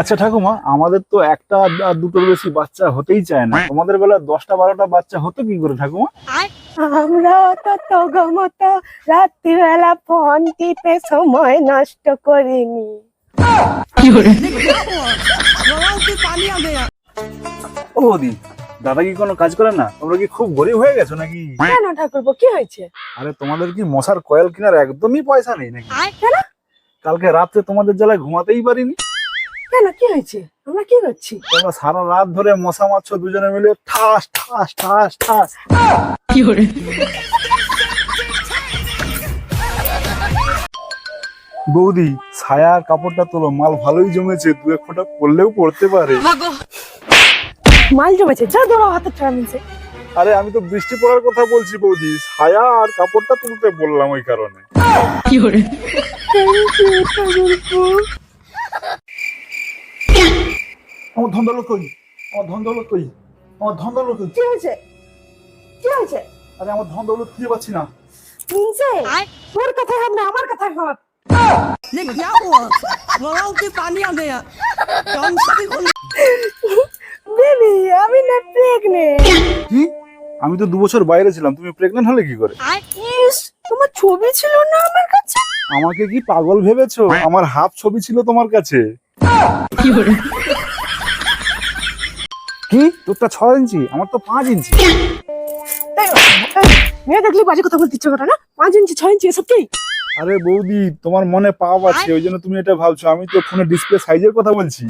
আচ্ছা ঠাকুমা আমাদের তো একটা আর দুটোর বেশি বাচ্চা হতেই চায় না। তোমাদের বেলা দশটা বারোটা বাচ্চা হতো কি করে ঠাকুমা? আমরা তো তগমত রাত্রিবেলা ফোন টিপে সময় নষ্ট করিনি। ও দি দাদা কি কোনো কাজ করে না? তোমরা কি খুব গরিব হয়ে গেছো নাকি? কেন ঠাকুরপো কি হয়েছে? আরে তোমাদের কি মশার কয়েল কেনার একদমই পয়সা নেই নাকি? কেন? কালকে রাত্রে তোমাদের জ্বালায় ঘুমাতেই পারিনি। কেন কি হয়েছে? আমরা কি করছি? তোমরা সারা রাত ধরে মশা মারছো দুজনে মিলে ঠাস ঠাস ঠাস ঠাস। বৌদি ছায়া আর কাপড়টা তোলো মাল ভালোই জমেছে দু এক ফোঁটা পড়লেও পড়তে পারে। মাল জমেছে যা দৌড়াও হাতে ছাড়া আরে আমি তো বৃষ্টি পড়ার কথা বলছি বৌদি ছায়া আর কাপড়টা তুলতে বললাম ওই কারণে। আমার ধন দৌলত কই আমার ধন দৌলত কই আমার ধন দৌলত কই কি হয়েছে কি হয়েছে আরে আমার ধন দৌলত খুঁজে পাচ্ছি না মিলছে তোর কথাই হবে না আমার কথাই হবে ये क्या हुआ गलाव से पानी आ गया कौन सा भी खोल বেবি আমি না প্রেগনেন্ট কি আমি তো দু বছর বাইরে ছিলাম তুমি প্রেগনেন্ট হলে কি করে? তোমার ছবি ছিল না আমার কাছে? আমাকে কি পাগল ভেবেছো? আমার হাফ ছবি ছিল তোমার কাছে। কি তোরটা ছ ইঞ্চি আমার তো পাঁচ ইঞ্চি। মেয়ে দেখলি বাজে কথা বলতে ইচ্ছে করে না? পাঁচ ইঞ্চি ছয় ইঞ্চি এসব কি? আরে বৌদি তোমার মনে পাপ আছে ওই জন্য তুমি এটা ভাবছ। আমি তো ফোনে ডিসপ্লে সাইজের কথা বলছি।